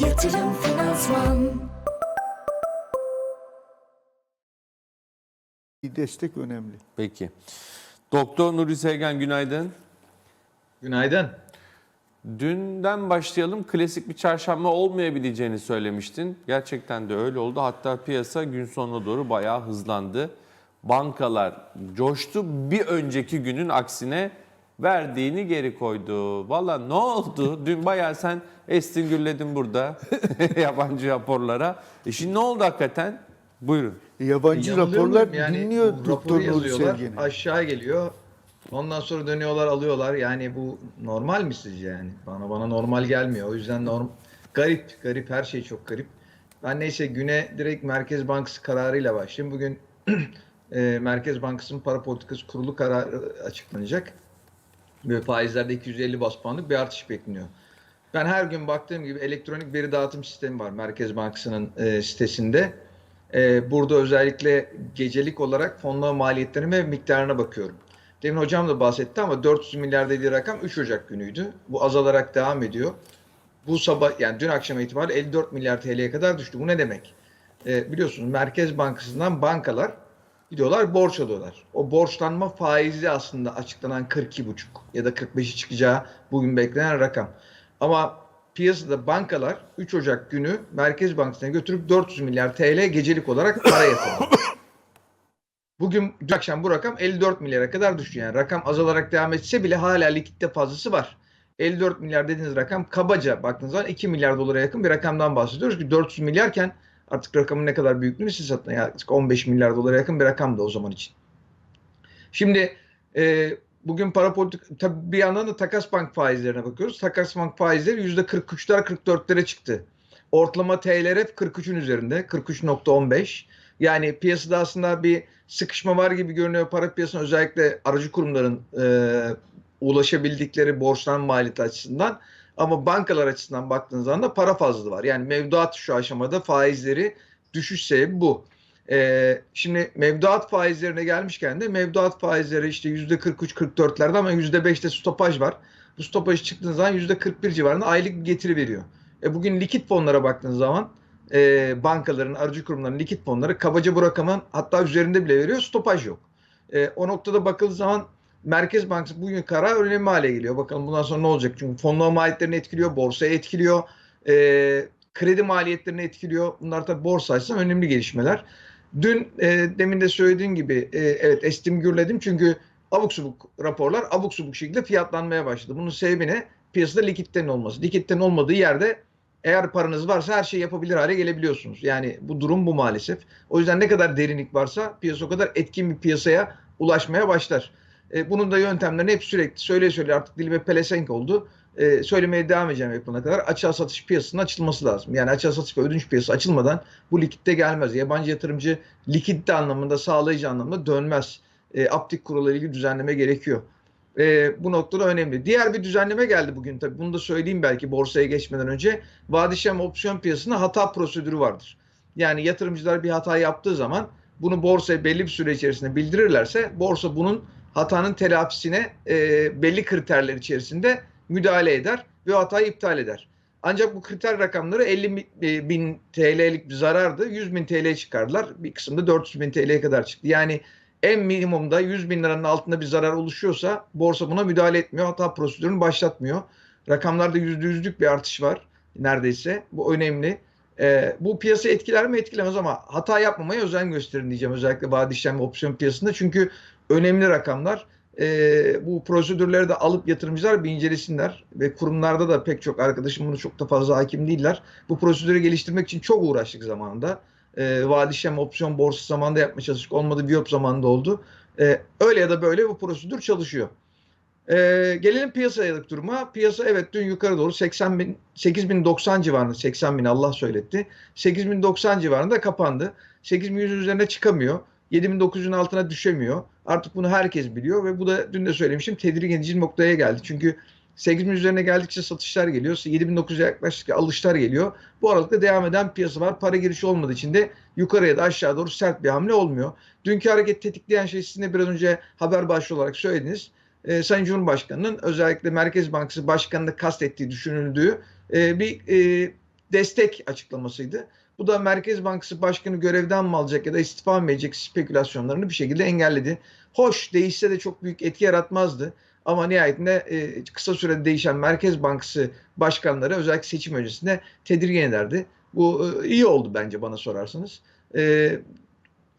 Yatırım Finansman Bir destek önemli. Peki. Doktor Nuri Sevgen günaydın. Günaydın. Dünden başlayalım. Klasik bir çarşamba olmayabileceğini söylemiştin. Gerçekten de öyle oldu. Hatta piyasa gün sonuna doğru bayağı hızlandı. Bankalar coştu. Bir önceki günün aksine verdiğini geri koydu. Valla ne oldu? Dün bayağı sen estin gürledin burada yabancı raporlara. E şimdi ne oldu hakikaten? Buyurun. Yabancı Yanılıyor raporlar? Yani dinliyor Doktor Nuri Sevgen'i. aşağı geliyor. Ondan sonra dönüyorlar alıyorlar. Yani bu normal mi sizce yani? Bana bana normal gelmiyor. O yüzden norm garip, garip her şey çok garip. Ben neyse güne direkt Merkez Bankası kararıyla başlayayım. Bugün e, Merkez Bankası'nın para politikası kurulu kararı açıklanacak. Ve faizlerde 250 bas puanlık bir artış bekleniyor. Ben her gün baktığım gibi elektronik veri dağıtım sistemi var Merkez Bankası'nın e, sitesinde. E, burada özellikle gecelik olarak fonlama maliyetlerine ve miktarına bakıyorum. Demin hocam da bahsetti ama 400 milyar dediği rakam 3 Ocak günüydü. Bu azalarak devam ediyor. Bu sabah yani dün akşam itibariyle 54 milyar TL'ye kadar düştü. Bu ne demek? E, biliyorsunuz Merkez Bankası'ndan bankalar gidiyorlar borç alıyorlar. O borçlanma faizi aslında açıklanan 42,5 ya da 45'i çıkacağı bugün beklenen rakam. Ama piyasada bankalar 3 Ocak günü Merkez Bankası'na götürüp 400 milyar TL gecelik olarak para yatırdı. Bugün dün akşam bu rakam 54 milyara kadar düştü. Yani rakam azalarak devam etse bile hala likitte fazlası var. 54 milyar dediğiniz rakam kabaca baktığınız zaman 2 milyar dolara yakın bir rakamdan bahsediyoruz ki 400 milyarken artık rakamın ne kadar büyüklüğünü siz satın. Yaklaşık 15 milyar dolara yakın bir rakam da o zaman için. Şimdi e, bugün para politik tabii bir yandan da takas bank faizlerine bakıyoruz. Takas bank faizleri %43'ler 44'lere çıktı. Ortalama hep 43'ün üzerinde. 43.15. Yani piyasada aslında bir sıkışma var gibi görünüyor para piyasasına özellikle aracı kurumların e, ulaşabildikleri borçlanma maliyeti açısından. Ama bankalar açısından baktığınız zaman da para fazlalığı var. Yani mevduat şu aşamada faizleri düşüş sebebi bu. Ee, şimdi mevduat faizlerine gelmişken de mevduat faizleri işte %43-44'lerde ama %5'te stopaj var. Bu stopaj çıktığı zaman %41 civarında aylık bir getiri veriyor. E bugün likit fonlara baktığınız zaman e, bankaların, aracı kurumların likit fonları kabaca bu rakamın hatta üzerinde bile veriyor. Stopaj yok. E, o noktada bakıldığı zaman Merkez Bankası bugün karar önemli hale geliyor. Bakalım bundan sonra ne olacak? Çünkü fonlama maliyetlerini etkiliyor, borsaya etkiliyor, e, kredi maliyetlerini etkiliyor. Bunlar tabii borsa açısından önemli gelişmeler. Dün e, demin de söylediğim gibi e, evet estim gürledim çünkü abuk subuk raporlar abuk subuk şekilde fiyatlanmaya başladı. Bunun sebebi ne? Piyasada likitten olması. Likitten olmadığı yerde eğer paranız varsa her şeyi yapabilir hale gelebiliyorsunuz. Yani bu durum bu maalesef. O yüzden ne kadar derinlik varsa piyasa o kadar etkin bir piyasaya ulaşmaya başlar. E, bunun da yöntemlerini hep sürekli söyle söyle artık dilime pelesenk oldu. E, söylemeye devam edeceğim yapana kadar açığa satış piyasasının açılması lazım. Yani açığa satış ve ödünç piyasası açılmadan bu likitte gelmez. Yabancı yatırımcı likitte anlamında sağlayıcı anlamda dönmez. E, aptik kurala ilgili düzenleme gerekiyor. E, bu noktada önemli. Diğer bir düzenleme geldi bugün tabii. Bunu da söyleyeyim belki borsaya geçmeden önce. Vadişem opsiyon piyasasında hata prosedürü vardır. Yani yatırımcılar bir hata yaptığı zaman bunu borsaya belli bir süre içerisinde bildirirlerse borsa bunun hatanın telafisine e, belli kriterler içerisinde müdahale eder ve hatayı iptal eder. Ancak bu kriter rakamları 50 e, bin TL'lik bir zarardı. 100 bin TL çıkardılar. Bir kısımda 400 bin TL'ye kadar çıktı. Yani en minimumda 100 bin liranın altında bir zarar oluşuyorsa borsa buna müdahale etmiyor. Hata prosedürünü başlatmıyor. Rakamlarda %100'lük bir artış var neredeyse. Bu önemli. E, bu piyasa etkiler mi etkilemez ama hata yapmamaya özen gösterin diyeceğim. Özellikle vade işlem opsiyon piyasasında. Çünkü önemli rakamlar. E, bu prosedürleri de alıp yatırımcılar bir incelesinler. Ve kurumlarda da pek çok arkadaşım bunu çok da fazla hakim değiller. Bu prosedürü geliştirmek için çok uğraştık zamanında. E, vade işlem opsiyon borsası zamanında yapmaya çalıştık. Olmadı Biop zamanında oldu. E, öyle ya da böyle bu prosedür çalışıyor. E, gelelim piyasayalık duruma. Piyasa evet dün yukarı doğru 80 bin, 8090 civarında 80 bin Allah söyletti. 8090 civarında kapandı. 8100 üzerine çıkamıyor. 7900'ün altına düşemiyor. Artık bunu herkes biliyor ve bu da dün de söylemiştim tedirgin edici noktaya geldi. Çünkü 8000 üzerine geldikçe satışlar geliyor. 7900'e yaklaştıkça alışlar geliyor. Bu aralıkta devam eden piyasa var. Para girişi olmadığı için de yukarıya da aşağı doğru sert bir hamle olmuyor. Dünkü hareket tetikleyen şey sizin de biraz önce haber başlığı olarak söylediniz. Ee, Sayın Cumhurbaşkanı'nın özellikle Merkez Bankası Başkanı'nı kastettiği düşünüldüğü e, bir e, destek açıklamasıydı. Bu da Merkez Bankası Başkanı görevden mi alacak ya da istifa mı edecek spekülasyonlarını bir şekilde engelledi. Hoş değişse de çok büyük etki yaratmazdı. Ama nihayetinde e, kısa sürede değişen Merkez Bankası başkanları özellikle seçim öncesinde tedirgin ederdi. Bu e, iyi oldu bence bana sorarsanız. E,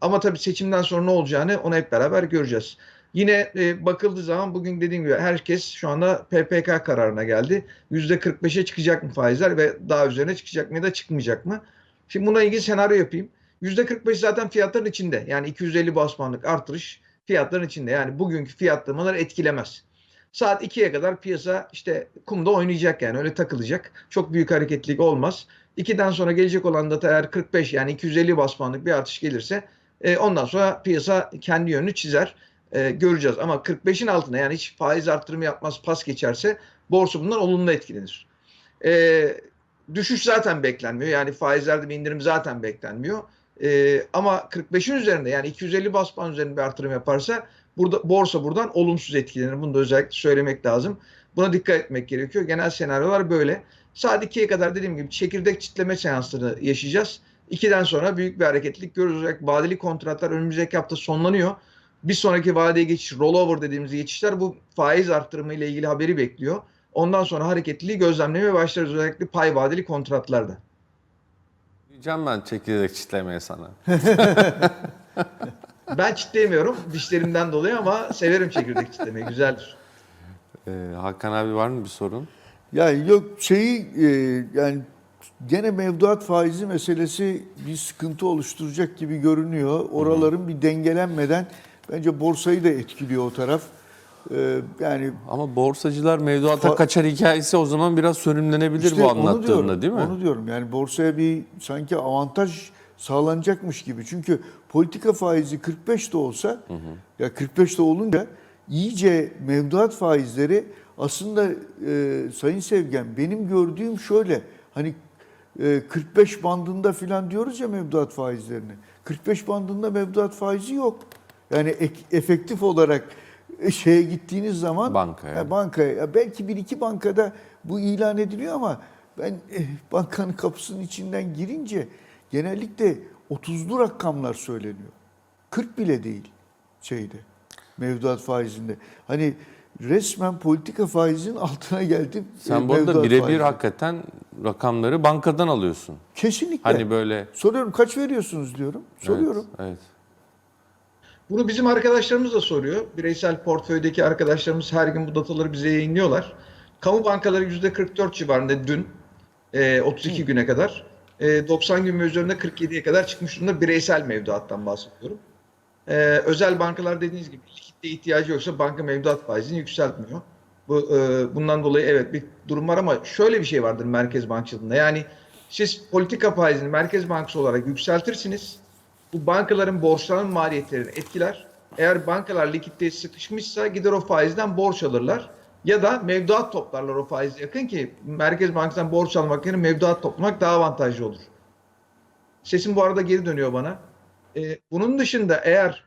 ama tabii seçimden sonra ne olacağını onu hep beraber göreceğiz. Yine e, bakıldığı zaman bugün dediğim gibi herkes şu anda PPK kararına geldi. %45'e çıkacak mı faizler ve daha üzerine çıkacak mı ya da çıkmayacak mı? Şimdi buna ilgili senaryo yapayım. %45 zaten fiyatların içinde. Yani 250 bas puanlık artırış fiyatların içinde. Yani bugünkü fiyatlamalar etkilemez. Saat 2'ye kadar piyasa işte kumda oynayacak yani öyle takılacak. Çok büyük hareketlilik olmaz. 2'den sonra gelecek olan data eğer 45 yani 250 bas bir artış gelirse e, ondan sonra piyasa kendi yönünü çizer. E, göreceğiz ama 45'in altına yani hiç faiz arttırımı yapmaz pas geçerse borsa bundan olumlu etkilenir. E, düşüş zaten beklenmiyor. Yani faizlerde bir indirim zaten beklenmiyor. E, ama 45'in üzerinde yani 250 bas puan üzerinde bir artırım yaparsa burada borsa buradan olumsuz etkilenir. Bunu da özellikle söylemek lazım. Buna dikkat etmek gerekiyor. Genel senaryolar böyle. Saat 2'ye kadar dediğim gibi çekirdek çitleme seansları yaşayacağız. 2'den sonra büyük bir hareketlilik görürüz. Vadeli kontratlar önümüzdeki hafta sonlanıyor. Bir sonraki vadeye geçiş, rollover dediğimiz geçişler bu faiz arttırımı ile ilgili haberi bekliyor. Ondan sonra hareketliliği gözlemlemeye başlarız özellikle pay vadeli kontratlarda. Diyeceğim ben çekirdek çitlemeye sana. Ben çitleyemiyorum dişlerimden dolayı ama severim çekirdek çitlemeyi. Güzeldir. Ee, Hakan abi var mı bir sorun? Ya yok şeyi e, yani gene mevduat faizi meselesi bir sıkıntı oluşturacak gibi görünüyor. Oraların bir dengelenmeden bence borsayı da etkiliyor o taraf. E, yani Ama borsacılar mevduata kaçar hikayesi o zaman biraz sönümlenebilir işte bu anlattığında diyorum, değil mi? Onu diyorum yani borsaya bir sanki avantaj sağlanacakmış gibi. Çünkü politika faizi 45 de olsa ya 45 de olunca iyice mevduat faizleri aslında e, Sayın Sevgen benim gördüğüm şöyle hani e, 45 bandında filan diyoruz ya mevduat faizlerini. 45 bandında mevduat faizi yok. Yani ek- efektif olarak şeye gittiğiniz zaman Bankaya. Ya bankaya ya belki bir iki bankada bu ilan ediliyor ama ben eh, bankanın kapısının içinden girince genellikle 30'lu rakamlar söyleniyor. 40 bile değil şeyde mevduat faizinde. Hani resmen politika faizinin altına geldim. Sen e, bu arada birebir hakikaten rakamları bankadan alıyorsun. Kesinlikle. Hani böyle Soruyorum kaç veriyorsunuz diyorum. Soruyorum. Evet, evet. Bunu bizim arkadaşlarımız da soruyor. Bireysel portföydeki arkadaşlarımız her gün bu dataları bize yayınlıyorlar. Kamu bankaları %44 civarında dün e, 32 güne kadar. E, 90 gün ve üzerinde 47'ye kadar çıkmış durumda bireysel mevduattan bahsediyorum. E, özel bankalar dediğiniz gibi likitte ihtiyacı yoksa banka mevduat faizini yükseltmiyor. Bu, e, bundan dolayı evet bir durum var ama şöyle bir şey vardır merkez bankacılığında. Yani siz politika faizini merkez bankası olarak yükseltirsiniz bu bankaların borçlanma maliyetlerini etkiler. Eğer bankalar likidite sıkışmışsa gider o faizden borç alırlar. Ya da mevduat toplarlar o faize yakın ki Merkez Bankası'ndan borç almak yerine mevduat toplamak daha avantajlı olur. Sesim bu arada geri dönüyor bana. Ee, bunun dışında eğer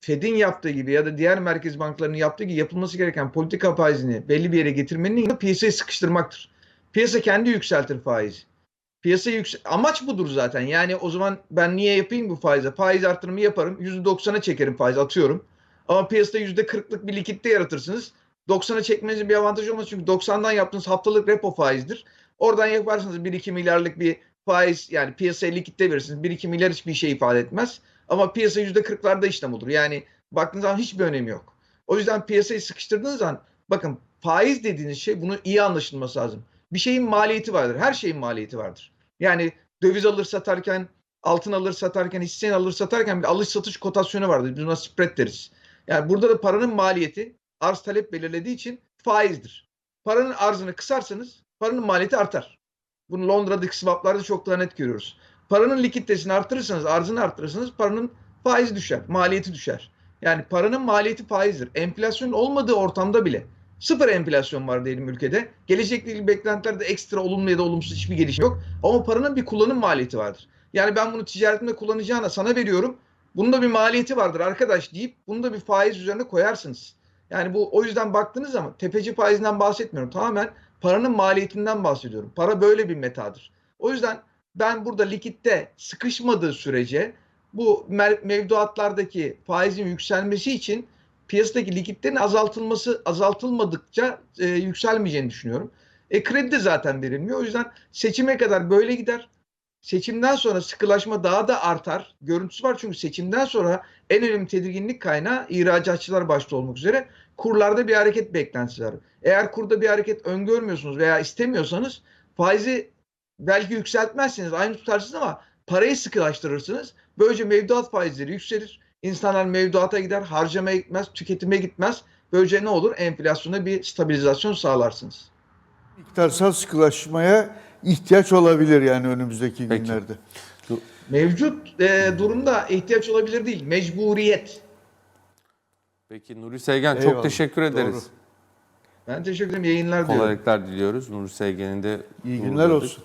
Fed'in yaptığı gibi ya da diğer merkez bankalarının yaptığı gibi yapılması gereken politika faizini belli bir yere getirmenin piyasayı sıkıştırmaktır. Piyasa kendi yükseltir faizi. Piyasa yüksel amaç budur zaten. Yani o zaman ben niye yapayım bu faize? Faiz artırımı yaparım. %90'a çekerim faiz atıyorum. Ama piyasada %40'lık bir likitte yaratırsınız. 90'a çekmenizin bir avantajı olmaz. Çünkü 90'dan yaptığınız haftalık repo faizdir. Oradan yaparsınız 1-2 milyarlık bir faiz yani piyasaya likitte verirsiniz. 1-2 milyar hiçbir şey ifade etmez. Ama piyasa %40'larda işlem olur. Yani baktığınız zaman hiçbir önemi yok. O yüzden piyasayı sıkıştırdığınız zaman bakın faiz dediğiniz şey bunu iyi anlaşılması lazım. Bir şeyin maliyeti vardır. Her şeyin maliyeti vardır. Yani döviz alır satarken, altın alır satarken, hisse alır satarken bir alış satış kotasyonu vardır. Biz buna spread deriz. Yani burada da paranın maliyeti arz talep belirlediği için faizdir. Paranın arzını kısarsanız paranın maliyeti artar. Bunu Londra'daki swaplarda çok daha net görüyoruz. Paranın likiditesini artırırsanız, arzını artırırsanız paranın faizi düşer, maliyeti düşer. Yani paranın maliyeti faizdir. Enflasyon olmadığı ortamda bile sıfır enflasyon var diyelim ülkede. Gelecekle ilgili beklentilerde ekstra olumlu ya da olumsuz hiçbir gelişme yok. Ama paranın bir kullanım maliyeti vardır. Yani ben bunu ticaretimde kullanacağına sana veriyorum. Bunun da bir maliyeti vardır arkadaş deyip bunu da bir faiz üzerine koyarsınız. Yani bu o yüzden baktığınız zaman tepeci faizinden bahsetmiyorum. Tamamen paranın maliyetinden bahsediyorum. Para böyle bir metadır. O yüzden ben burada likitte sıkışmadığı sürece bu me- mevduatlardaki faizin yükselmesi için piyasadaki likitlerin azaltılması azaltılmadıkça e, yükselmeyeceğini düşünüyorum. E kredi de zaten verilmiyor. O yüzden seçime kadar böyle gider. Seçimden sonra sıkılaşma daha da artar. Görüntüsü var çünkü seçimden sonra en önemli tedirginlik kaynağı ihracatçılar başta olmak üzere kurlarda bir hareket beklentisi var. Eğer kurda bir hareket öngörmüyorsunuz veya istemiyorsanız faizi belki yükseltmezsiniz aynı tutarsınız ama parayı sıkılaştırırsınız. Böylece mevduat faizleri yükselir. İnsanlar mevduata gider, harcamaya gitmez, tüketime gitmez. Böylece ne olur? Enflasyona bir stabilizasyon sağlarsınız. miktarsal sıkılaşmaya ihtiyaç olabilir yani önümüzdeki Peki. günlerde. Mevcut e, durumda ihtiyaç olabilir değil, mecburiyet. Peki Nuri Sevgen çok Eyvallah, teşekkür ederiz. doğru. Ben teşekkür ederim. Yayınlar diliyorum. Kolaylıklar diliyoruz. Nuri Sevgen'in de İyi günler uğurladık. olsun.